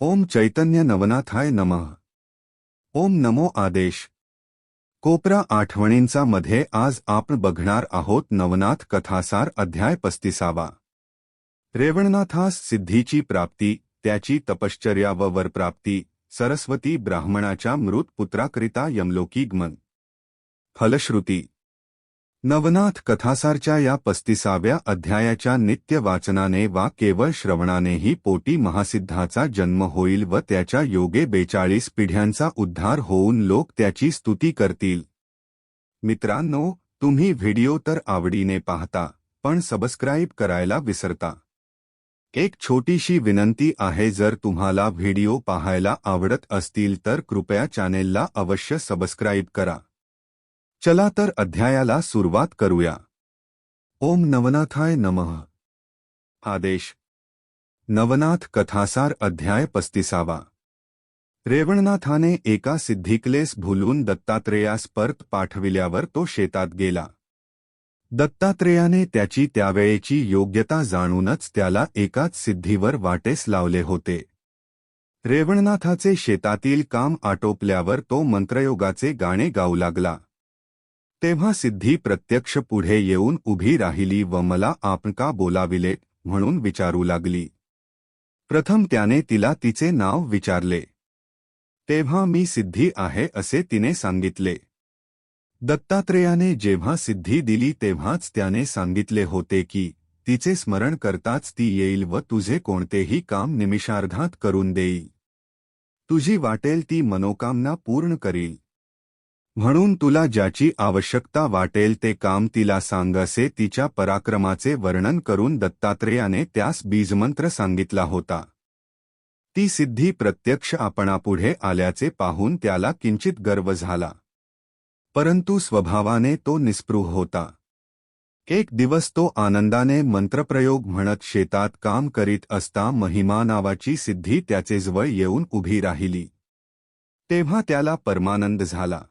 ओम चैतन्य नवनाथाय नमः. ओम नमो आदेश. कोपरा आठवणींचा मध्ये आज आपण बघणार आहोत नवनाथ कथासार अध्याय पस्तीसावा. रेवणनाथास सिद्धीची प्राप्ती त्याची तपश्चर्या व वरप्राप्ती सरस्वती ब्राह्मणाच्या मृत पुत्राकरिता यमलोकीगमन फलश्रुती. नवनाथ कथासारच्या या पस्तीसाव्या अध्यायाच्या नित्य वाचनाने वा केवळ श्रवणानेही पोटी महासिद्धाचा जन्म होईल व त्याच्या योगे बेचाळीस पिढ्यांचा उद्धार होऊन लोक त्याची स्तुती करतील. मित्रांनो तुम्ही व्हिडिओ तर आवडीने पाहता पण सबस्क्राईब करायला विसरता. एक छोटीशी विनंती आहे जर तुम्हाला व्हिडिओ पाहायला आवडत असतील तर कृपया चॅनेलला अवश्य सबस्क्राईब करा. चला तर अध्यायाला सुरुवात करूया. ओम नवनाथाय नमः. आदेश. नवनाथ कथासार अध्याय पस्तीसावा. रेवणनाथाने एका सिद्धिकलेस भुलून दत्तात्रेयास परत पाठविल्यावर तो शेतात गेला. दत्तात्रेयाने त्याची त्यावेळेची योग्यता जाणूनच त्याला एकाच सिद्धीवर वाटेस लावले होते. रेवणनाथाचे शेतातील काम आटोपल्यावर तो मंत्रयोगाचे गाणे गाऊ लागला. तेव्हा सिद्धी प्रत्यक्ष पुढे येऊन उभी राहिली व मला आपण का बोलाविले म्हणून विचारू लागली. प्रथम त्याने तिला तिचे नाव विचारले. तेव्हा मी सिद्धी आहे असे तिने सांगितले. दत्तात्रेयाने जेव्हा सिद्धी दिली तेव्हाच त्याने सांगितले होते की, तिचे स्मरण करताच ती येईल व तुझे कोणतेही काम निमिषार्धात करून देईल. तुझी वाटेल ती मनोकामना पूर्ण करील. म्हणून तुला ज्याची आवश्यकता वाटेल ते काम तिला सांग असे तिच्या पराक्रमाचे वर्णन करून दत्तात्रेयाने त्यास बीजमंत्र सांगितला होता. ती सिद्धी प्रत्यक्ष आपणापुढे आल्याचे पाहून त्याला किंचित गर्व झाला. परंतु स्वभावाने तो निस्पृह होता. एक दिवस तो आनंदाने मंत्रप्रयोग म्हणत शेतात काम करीत असता महिमा नावाची सिद्धी त्याचे जवळ येऊन उभी राहिली. तेव्हा त्याला परमानंद झाला.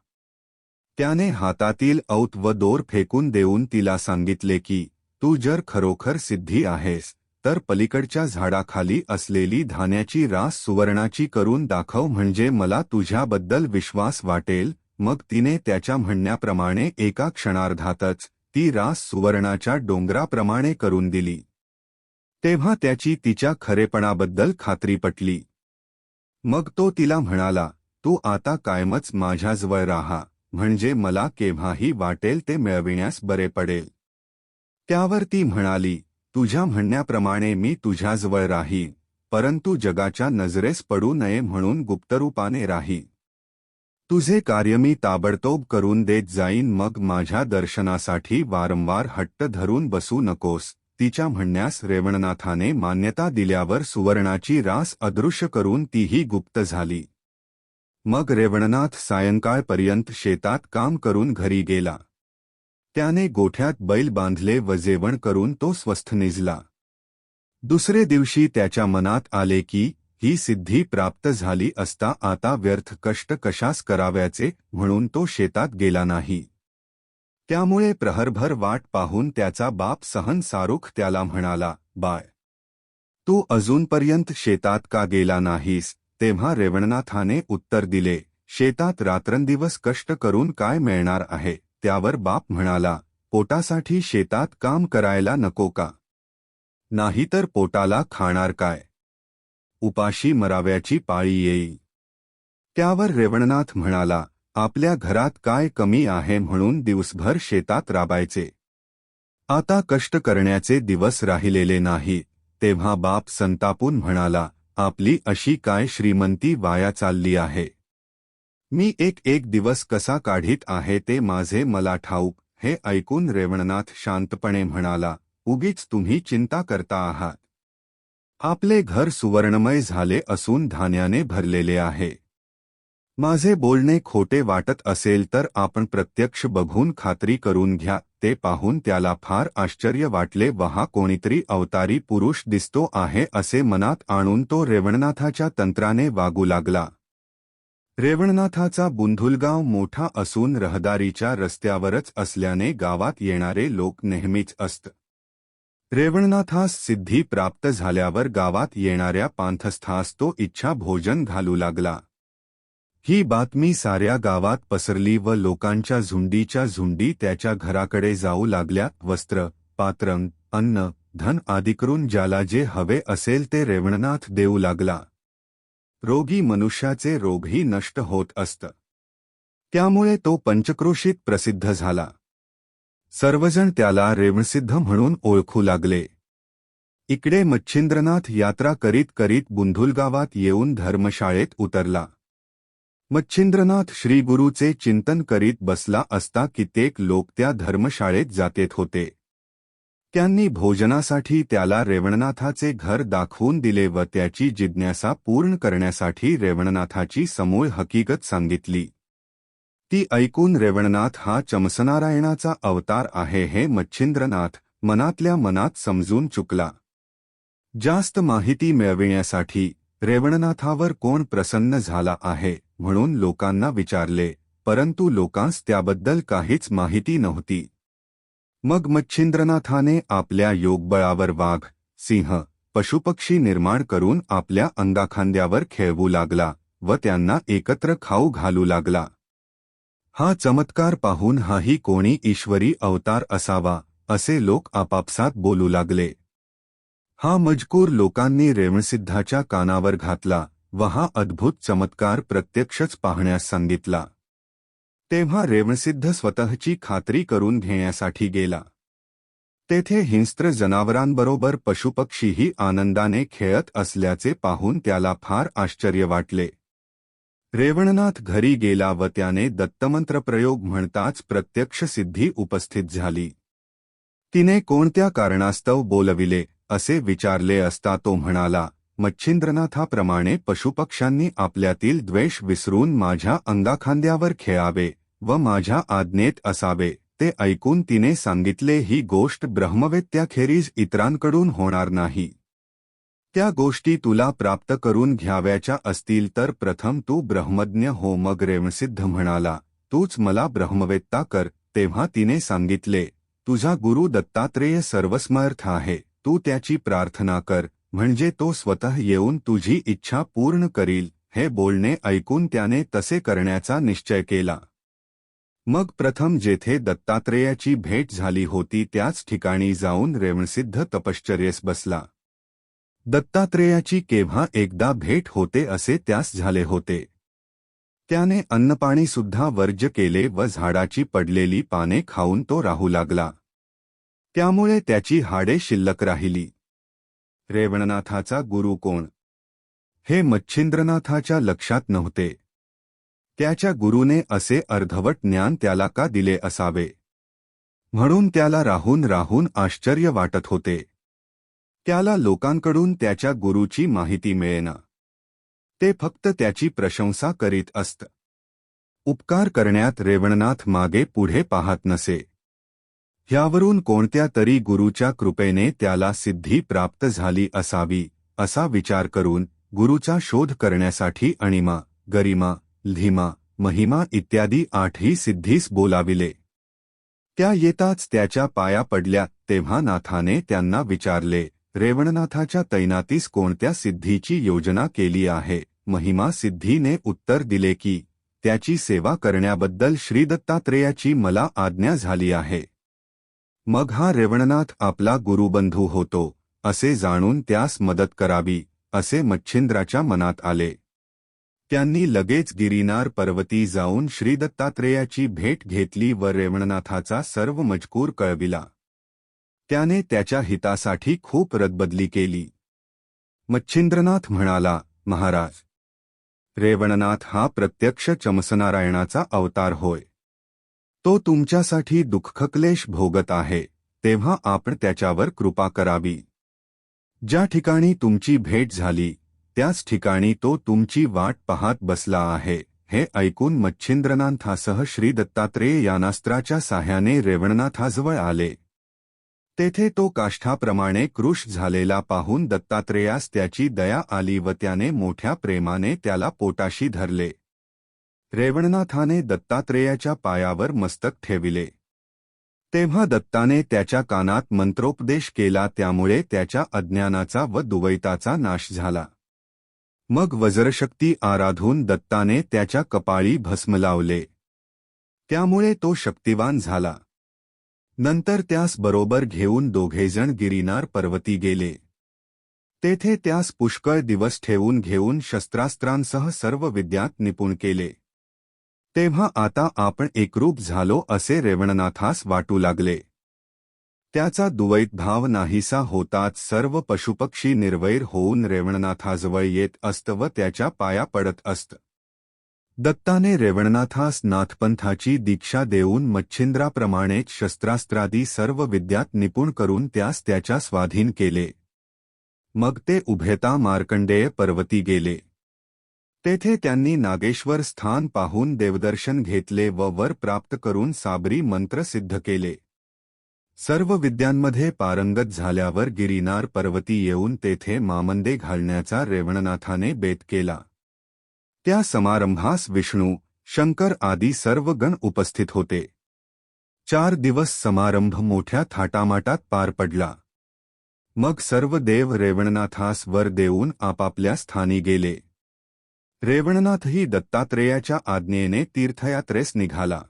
त्याने हातातील औत व दोर फेकून देऊन तिला सांगितले की तू जर खरोखर सिद्धी आहेस तर पलीकडच्या झाडाखाली असलेली धान्याची रास सुवर्णाची करून दाखव म्हणजे मला तुझ्याबद्दल विश्वास वाटेल. मग तिने त्याच्या म्हणण्याप्रमाणे एका क्षणार्धातच ती रास सुवर्णाच्या डोंगराप्रमाणे करून दिली. तेव्हा त्याची तिच्या खरेपणाबद्दल खात्री पटली. मग तो तिला म्हणाला तू आता कायमच माझ्याजवळ राहा म्हणजे मला केव्हाही वाटेल ते मिळविण्यास बरे पडेल. त्यावर ती म्हणाली तुझ्या म्हणण्याप्रमाणे मी तुझ्याजवळ राही परंतु जगाच्या नजरेस पडू नये म्हणून गुप्तरूपाने राही. तुझे कार्य मी ताबडतोब करून देत जाईन मग माझ्या दर्शनासाठी वारंवार हट्ट धरून बसू नकोस तिच्या म्हणण्यास रेवणनाथाने मान्यता दिल्यावर सुवर्णाची रास अदृश्य करून तीही गुप्त झाली. मग रेवणनाथ सायंकाळपर्यंत शेतात काम करून घरी गेला. त्याने गोठ्यात बैल बांधले व जेवण करून तो स्वस्थ निजला. दुसरे दिवशी त्याच्या मनात आले की ही सिद्धी प्राप्त झाली असता आता व्यर्थ कष्ट कशास कराव्याचे म्हणून तो शेतात गेला नाही. त्यामुळे प्रहरभर वाट पाहून त्याचा बाप सहन सारुख त्याला म्हणाला बाय तू अजूनपर्यंत शेतात का गेला नाहीस? तेव्हा रेवणनाथाने उत्तर दिले शेतात रात्रंदिवस कष्ट करून काय मिळणार आहे त्यावर बाप म्हणाला पोटासाठी शेतात काम करायला नको का? नाहीतर पोटाला खाणार काय? उपाशी मराव्याची पाळी येईल त्यावर रेवणनाथ म्हणाला आपल्या घरात काय कमी आहे म्हणून दिवसभर शेतात राबायचे. आता कष्ट करण्याचे दिवस राहिलेले नाही तेव्हा बाप संतापून म्हणाला आपली अशी काय श्रीमंती वाया चालली आहे? मी एक एक दिवस कसा काढीत आहे ते माझे मला ठाऊक हे ऐकून रेवणनाथ शांतपणे म्हणाला उगीच तुम्ही चिंता करता आहात. आपले घर सुवर्णमय झाले असून धान्याने भरलेले आहे. माझे बोलणे खोटे वाटत असेल तर आपण प्रत्यक्ष बघून खात्री करून घ्या ते पाहून त्याला फार आश्चर्य वाटले वहा हा कोणीतरी अवतारी पुरुष दिसतो आहे असे मनात आणून तो रेवणनाथाच्या तंत्राने वागू लागला. रेवणनाथाचा बुंधुलगाव मोठा असून रहदारीच्या रस्त्यावरच असल्याने गावात येणारे लोक नेहमीच असत. रेवणनाथास सिद्धी प्राप्त झाल्यावर गावात येणाऱ्या पांथस्थास तो इच्छा भोजन घालू लागला. ही बातमी साऱ्या गावात पसरली व लोकांच्या झुंडीच्या झुंडी त्याच्या घराकडे जाऊ लागल्या. वस्त्र पात्रंग अन्न धन आदिकरून ज्याला जे हवे असेल ते रेवणनाथ देऊ लागला. रोगी मनुष्याचे रोगही नष्ट होत असत. त्यामुळे तो पंचक्रोशीत प्रसिद्ध झाला. सर्वजण त्याला रेवणसिद्ध म्हणून ओळखू लागले. इकडे मच्छिंद्रनाथ यात्रा करीत करीत बुंधुलगावात येऊन धर्मशाळेत उतरला. मच्छिंद्रनाथ श्रीगुरूचे चिंतन करीत बसला असता कित्येक लोक त्या धर्मशाळेत जातेत होते. त्यांनी भोजनासाठी त्याला रेवणनाथाचे घर दाखवून दिले व त्याची जिज्ञासा पूर्ण करण्यासाठी रेवणनाथाची समूळ हकीकत सांगितली. ती ऐकून रेवणनाथ हा चमसनारायणाचा अवतार आहे हे मच्छिंद्रनाथ मनातल्या मनात समजून चुकला. जास्त माहिती मिळविण्यासाठी रेवणनाथावर कोण प्रसन्न झाला आहे? म्हणून लोकांना विचारले परंतु लोकांस त्याबद्दल काहीच माहिती नव्हती. मग मच्छिंद्रनाथाने आपल्या योगबळावर वाघ सिंह पशुपक्षी निर्माण करून आपल्या अंगाखांद्यावर खेळवू लागला व त्यांना एकत्र खाऊ घालू लागला. हा चमत्कार पाहून हाही कोणी ईश्वरी अवतार असावा असे लोक आपापसात बोलू लागले. हा मजकूर लोकांनी रेवणसिद्धाच्या कानावर घातला व हा अद्भुत चमत्कार प्रत्यक्षच पाहण्यास सांगितला. तेव्हा रेवणसिद्ध स्वतःची खात्री करून घेण्यासाठी गेला. तेथे हिंस्त्र जनावरांबरोबर पशुपक्षीही आनंदाने खेळत असल्याचे पाहून त्याला फार आश्चर्य वाटले. रेवणनाथ घरी गेला व त्याने दत्तमंत्र प्रयोग म्हणताच प्रत्यक्ष सिद्धी उपस्थित झाली. तिने कोणत्या कारणास्तव बोलविले असे विचारले असता तो म्हणाला मच्छिंद्रनाथाप्रमाणे पशुपक्ष्यांनी आपल्यातील द्वेष विसरून माझ्या अंगाखांद्यावर खेळावे व माझ्या आज्ञेत असावे ते ऐकून तिने सांगितले ही गोष्ट ब्रह्मवेत्याखेरीज इतरांकडून होणार नाही. त्या गोष्टी तुला प्राप्त करून घ्याव्याच्या असतील तर प्रथम तू ब्रह्मज्ञ हो. मग रेवणसिद्ध म्हणाला तूच मला ब्रह्मवेत्ता कर. तेव्हा तिने सांगितले तुझा गुरु दत्तात्रेय सर्वस्मर्थ आहे तू त्याची प्रार्थना कर. म्हणजे तो स्वतः येऊन तुझी इच्छा पूर्ण करील हे बोलणे ऐकून त्याने तसे करण्याचा निश्चय केला. मग प्रथम जेथे दत्तात्रेयाची भेट झाली होती त्याच ठिकाणी जाऊन रेवणसिद्ध तपश्चर्येस बसला. दत्तात्रेयाची केव्हा एकदा भेट होते असे त्यास झाले होते. त्याने अन्नपाणी सुद्धा वर्ज्य केले व झाडाची पडलेली पाने खाऊन तो राहू लागला. त्यामुळे त्याची हाडे शिल्लक राहिली. रेवणनाथाचा गुरु कोण? हे मच्छिंद्रनाथाच्या लक्षात नव्हते. त्याच्या गुरुने असे अर्धवट ज्ञान त्याला का दिले असावे? म्हणून त्याला राहून राहून आश्चर्य वाटत होते. त्याला लोकांकडून त्याच्या गुरुची माहिती मिळेना. ते फक्त त्याची प्रशंसा करीत असत. उपकार करण्यात रेवणनाथ मागे पुढे पाहत नसे. ह्यावरून कोणत्या तरी गुरुच्या कृपेने त्याला सिद्धी प्राप्त झाली असावी असा विचार करून गुरुचा शोध करण्यासाठी अणिमा गरिमा धीमा महिमा इत्यादी आठही सिद्धीस बोलाविले. त्या येताच त्याच्या पाया पडल्या तेव्हा नाथाने त्यांना विचारले रेवणनाथाच्या तैनातीस कोणत्या सिद्धीची योजना केली आहे? महिमा सिद्धीने उत्तर दिले की त्याची सेवा करण्याबद्दल श्रीदत्तात्रेयाची मला आज्ञा झाली आहे. मग हा रेवणनाथ आपला गुरुबंधू होतो असे जाणून त्यास मदत करावी असे मच्छिंद्राच्या मनात आले. त्यांनी लगेच गिरिनार पर्वती जाऊन श्रीदत्तात्रेयाची भेट घेतली व रेवणनाथाचा सर्व मजकूर कळविला. त्याने त्याच्या हितासाठी खूप रदबदली केली. मच्छिंद्रनाथ म्हणाला महाराज रेवणनाथ हा प्रत्यक्ष चमसनारायणाचा अवतार होय. तो तुमच्यासाठी दुःखक्लेश भोगत आहे तेव्हा आपण त्याच्यावर कृपा करावी. ज्या ठिकाणी तुमची भेट झाली त्याच ठिकाणी तो तुमची वाट पाहत बसला आहे हे ऐकून मच्छिंद्रनाथासह श्री दत्तात्रेय यानास्त्राच्या साह्याने रेवणनाथाजवळ आले. तेथे तो काष्ठाप्रमाणे कृश झालेला पाहून दत्तात्रेयास त्याची दया आली व त्याने मोठ्या प्रेमाने त्याला पोटाशी धरले. रेवणनाथाने दत्तात्रेयाच्या पायावर मस्तक ठेविले. तेव्हा दत्ताने त्याच्या कानात मंत्रोपदेश केला त्यामुळे त्याच्या अज्ञानाचा व दुवैताचा नाश झाला. मग वज्रशक्ती आराधून दत्ताने त्याच्या कपाळी भस्म लावले त्यामुळे तो शक्तिवान झाला. नंतर त्यास बरोबर घेऊन दोघेजण गिरिनार पर्वती गेले. तेथे त्यास पुष्कळ दिवस ठेवून घेऊन शस्त्रास्त्रांसह सर्व विद्यात निपुण केले. तेव्हा आता आपण एकरूप झालो असे रेवणनाथास वाटू लागले. त्याचा दुवैत भाव नाहीसा होताच सर्व पशुपक्षी निर्वैर होऊन रेवणनाथाजवळ येत असत व त्याच्या पाया पडत असत. दत्ताने रेवणनाथास नाथपंथाची दीक्षा देऊन मच्छिंद्राप्रमाणेच शस्त्रास्त्रादी सर्व विद्यात निपुण करून त्यास त्याच्या स्वाधीन केले. मग ते उभेता मार्कंडेय पर्वती गेले. तेथे त्यांनी नागेश्वर स्थान पाहून देवदर्शन घेतले व वर प्राप्त करून साबरी मंत्र सिद्ध केले. सर्व विद्यांमध्ये पारंगत झाल्यावर गिरिनार पर्वती येऊन तेथे मामंदे घालण्याचा रेवणनाथाने बेत केला. त्या समारंभास विष्णू शंकर आदी सर्व गण उपस्थित होते. चार दिवस समारंभ मोठ्या थाटामाटात पार पडला. मग सर्व देव रेवणनाथास वर देऊन आपापल्या स्थानी गेले. रेवणनाथही दत्तात्रेयाच्या आज्ञेने तीर्थयात्रेस निघाला.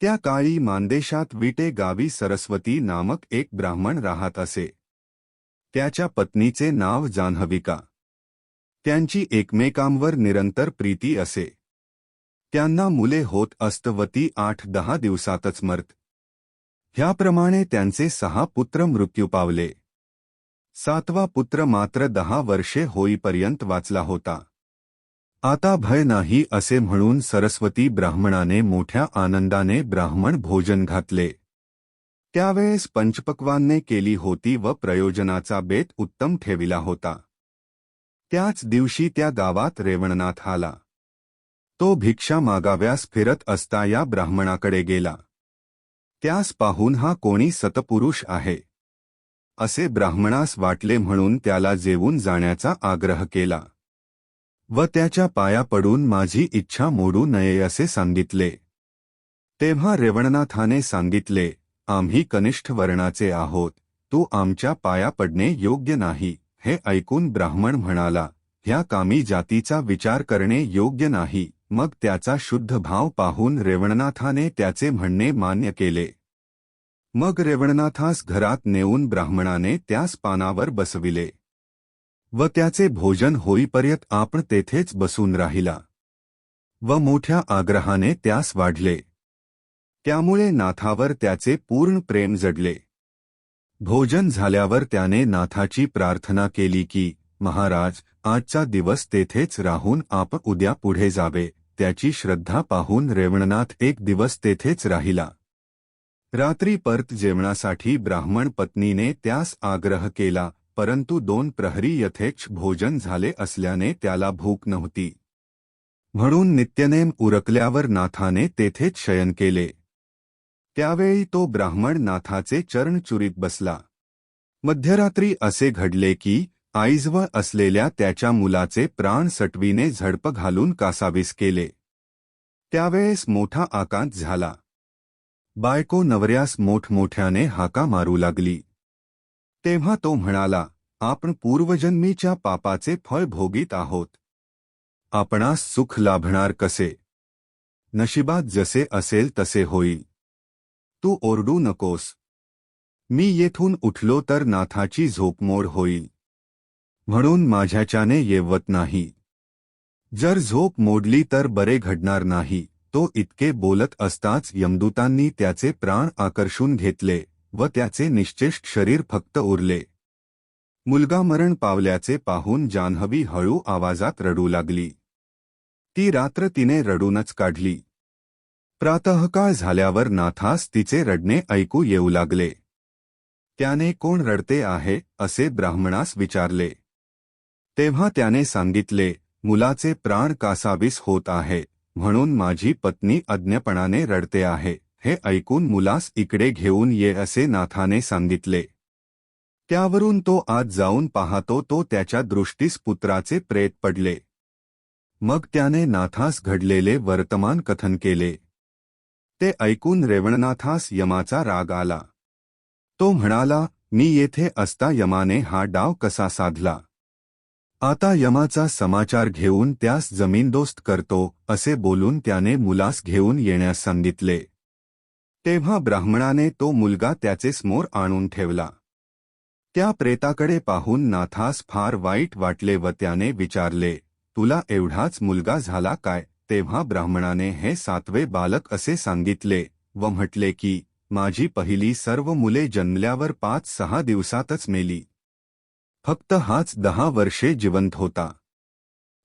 त्या काळी मानदेशात विटे गावी सरस्वती नामक एक ब्राह्मण राहत असे. त्याच्या पत्नीचे नाव जान्हविका. त्यांची एकमेकांवर निरंतर प्रीती असे. त्यांना मुले होत असतवती आठ दहा दिवसातच मर्त. ह्याप्रमाणे त्यांचे सहा पुत्र मृत्यू पावले. सातवा पुत्र मात्र दहा वर्षे होईपर्यंत वाचला होता. आता भय नाही असे म्हणून सरस्वती ब्राह्मणाने मोठ्या आनंदाने ब्राह्मण भोजन घातले. त्यावेळेस पंचपक्वांने केली होती व प्रयोजनाचा बेत उत्तम ठेविला होता. त्याच दिवशी त्या गावात रेवणनाथ आला. तो भिक्षा मागाव्यास फिरत असता या ब्राह्मणाकडे गेला. त्यास पाहून हा कोणी सतपुरुष आहे. असे ब्राह्मणास वाटले म्हणून त्याला जेवून जाण्याचा आग्रह केला. व त्याच्या पाया पडून माझी इच्छा मोडू नये असे सांगितले. तेव्हा रेवणनाथाने सांगितले आम्ही कनिष्ठ वर्णाचे आहोत. तू आमच्या पाया पडणे योग्य नाही. हे ऐकून ब्राह्मण म्हणाला ह्या कामी जातीचा विचार करणे योग्य नाही. मग त्याचा शुद्ध भाव पाहून रेवणनाथाने त्याचे म्हणणे मान्य केले. मग रेवणनाथास घरात नेऊन ब्राह्मणाने त्यास पानावर बसविले. व त्याचे भोजन होईपर्यंत आपण तेथेच बसून राहिला. व मोठ्या आग्रहाने त्यास वाढले. त्यामुळे नाथावर त्याचे पूर्ण प्रेम जडले. भोजन झाल्यावर त्याने नाथाची प्रार्थना केली की महाराज आजचा दिवस तेथेच राहून आप उद्या पुढे जावे. त्याची श्रद्धा पाहून रेवणनाथ एक दिवस तेथेच राहिला. रात्री परत जेवणासाठी ब्राह्मण पत्नीने त्यास आग्रह केला परंतु दोन प्रहरी यथेच्छ भोजन झाले असल्याने त्याला भूक नव्हती. म्हणून नित्यनेम उरकल्यावर नाथाने तेथेच शयन केले. त्यावेळी तो ब्राह्मण नाथाचे चरण चुरीत बसला. मध्यरात्री असे घडले की आईजवळ असलेल्या त्याच्या मुलाचे प्राण सटवीने झडप घालून कासावीस केले. त्यावेळेस मोठा आकांत झाला. बायको नवऱ्यास मोठमोठ्याने हाका मारू लागली. तेव्हा तो म्हणाला आपण पूर्वजन्मीच्या पापाचे फळ भोगीत आहोत. आपणास सुख लाभणार कसे? नशिबात जसे असेल तसे होईल. तू ओरडू नकोस. मी येथून उठलो तर नाथाची झोपमोड होईल. म्हणून माझ्याच्याने येवत नाही. जर झोप मोडली तर बरे घडणार नाही. तो इतके बोलत असताच यमदूतांनी त्याचे प्राण आकर्षून घेतले. व त्याचे निश्चेष्ट शरीर फक्त उरले. मुलगा मरण पावल्याचे पाहून जान्हवी हळू आवाजात रडू लागली. ती रात्र तिने रडूनच काढली. प्रातःकाळ झाल्यावर नाथास तिचे रडणे ऐकू येऊ लागले. त्याने कोण रडते आहे असे ब्राह्मणास विचारले. तेव्हा त्याने सांगितले मुलाचे प्राण कासावीस होत आहे म्हणून माझी पत्नी अज्ञपणाने रडते आहे. हे ऐकून मुलास इकडे घेऊन ये असे नाथाने सांगितले. त्यावरून तो आज जाऊन पाहतो तो त्याच्या दृष्टीस पुत्राचे प्रेत पडले. मग त्याने नाथास घडलेले वर्तमान कथन केले. ते ऐकून रेवणनाथास यमाचा राग आला. तो म्हणाला मी येथे असता यमाने हा डाव कसा साधला? आता यमाचा समाचार घेऊन त्यास जमीनदोस्त करतो असे बोलून त्याने मुलास घेऊन येण्यास सांगितले. तेव्हा ब्राह्मणाने तो मुलगा त्याचे समोर आणून ठेवला. त्या प्रेताकडे पाहून नाथास फार वाईट वाटले व त्याने विचारले तुला एवढाच मुलगा झाला काय? तेव्हा ब्राह्मणाने हे सातवे बालक असे सांगितले व म्हटले की माझी पहिली सर्व मुले जन्मल्यावर पाच सहा दिवसातच मेली. फक्त हाच दहा वर्षे जिवंत होता.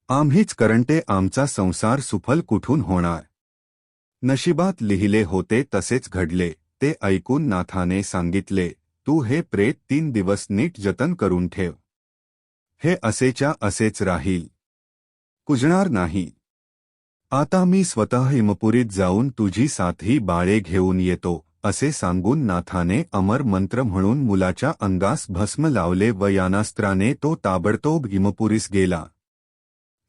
आम्हीच करंटे आमचा संसार सुफल कुठून होणार? नशिबात लिहिले होते तसेच घडले ते ऐकून नाथाने सांगितले तू हे प्रेत तीन दिवस नीट जतन करून ठेव. हे असेच्या असेच राहील. कुजणार नाही. आता मी स्वतः हिमपुरीत जाऊन तुझी साथी बाळे घेऊन येतो असे सांगून नाथाने अमर मंत्र म्हणून मुलाच्या अंगास भस्म लावले व यानास्त्राने तो ताबडतोब हिमपुरीस गेला.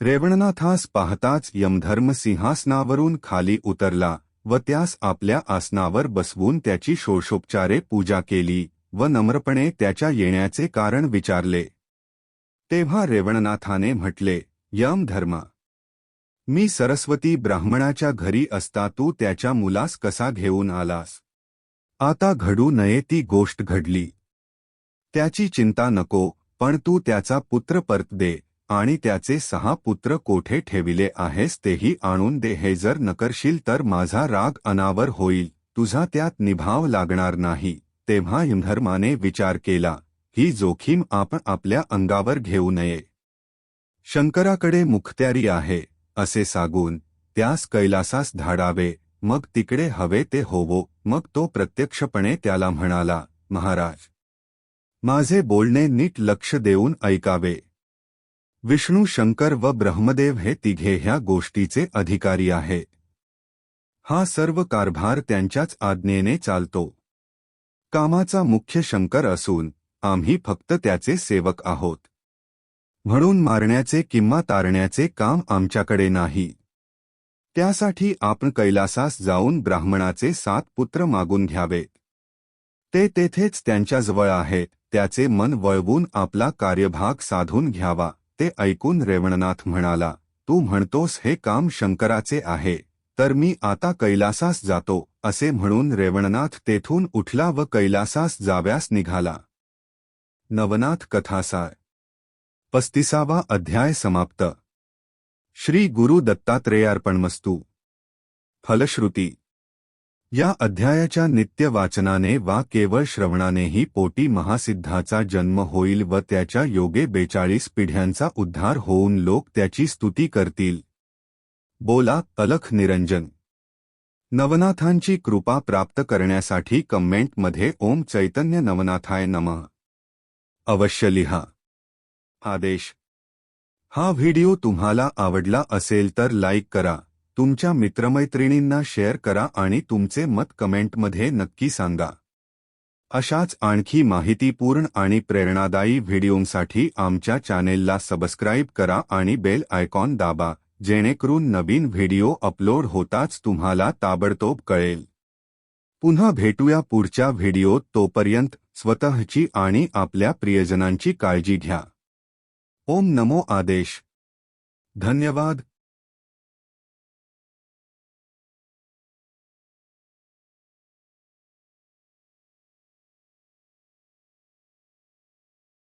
रेवणनाथास पाहताच यमधर्म सिंहासनावरून खाली उतरला व त्यास आपल्या आसनावर बसवून त्याची शोषोपचारे पूजा केली व नम्रपणे त्याच्या येण्याचे कारण विचारले. तेव्हा रेवणनाथाने म्हटले यम धर्मा मी सरस्वती ब्राह्मणाच्या घरी असता तू त्याच्या मुलास कसा घेऊन आलास? आता घडू नये ती गोष्ट घडली. त्याची चिंता नको पण तू त्याचा पुत्र परत दे. आणि त्याचे सहा पुत्र कोठे ठेविले आहेस तेही आणून दे. हे जर नकरशील तर माझा राग अनावर होईल. तुझा त्यात निभाव लागणार नाही. तेव्हा हिमधर्माने विचार केला ही जोखीम आपण आपल्या अंगावर घेऊ नये. शंकराकडे मुखत्यारी आहे असे सांगून त्यास कैलासास धाडावे. मग तिकडे हवे ते होवो. मग तो प्रत्यक्षपणे त्याला म्हणाला महाराज माझे बोलणे नीट लक्ष देऊन ऐकावे. विष्णू शंकर व ब्रह्मदेव हे तिघे ह्या गोष्टीचे अधिकारी आहे. हा सर्व कारभार त्यांच्याच आज्ञेने चालतो. कामाचा मुख्य शंकर असून आम्ही फक्त त्याचे सेवक आहोत. म्हणून मारण्याचे किंवा तारण्याचे काम आमच्याकडे नाही. त्यासाठी आपण कैलासास जाऊन ब्राह्मणाचे सात पुत्र मागून घ्यावे. ते तेथेच त्यांच्याजवळ आहे त्याचे मन वळवून आपला कार्यभाग साधून घ्यावा. ते ऐकून रेवणनाथ म्हणाला तू म्हणतोस हे काम शंकराचे आहे तर मी आता कैलासास जातो असे म्हणून रेवणनाथ तेथून उठला व कैलासास जाव्यास निघाला. नवनाथ कथासार. पस्तिसावा अध्याय समाप्त. श्री गुरु दत्तात्रेयार्पणमस्तू. फलश्रुती. या अध्यायाच्या नित्य वाचनाने वा केवळ श्रवणानेही पोटी महासिद्धाचा जन्म होईल व त्याच्या योगे बेचाळीस पिढ्यांचा उद्धार होऊन लोक त्याची स्तुती करतील. बोला, अलख निरंजन. नवनाथांची कृपा प्राप्त करण्यासाठी कमेंटमध्ये ओम चैतन्य नवनाथाय नमः. अवश्य लिहा. आदेश. हा व्हिडिओ तुम्हाला आवडला असेल तर लाईक करा. तुमच्या मित्रमैत्रिणींना शेअर करा आणि तुमचे मत कमेंटमध्ये नक्की सांगा. अशाच आणखी माहितीपूर्ण आणि प्रेरणादायी व्हिडिओंसाठी आमच्या चॅनेलला सबस्क्राईब करा आणि बेल आयकॉन दाबा जेणेकरून नवीन व्हिडिओ अपलोड होताच तुम्हाला ताबडतोब कळेल. पुन्हा भेटूया पुढच्या व्हिडिओत तोपर्यंत स्वतःची आणि आपल्या प्रियजनांची काळजी घ्या. ओम नमो आदेश. धन्यवाद.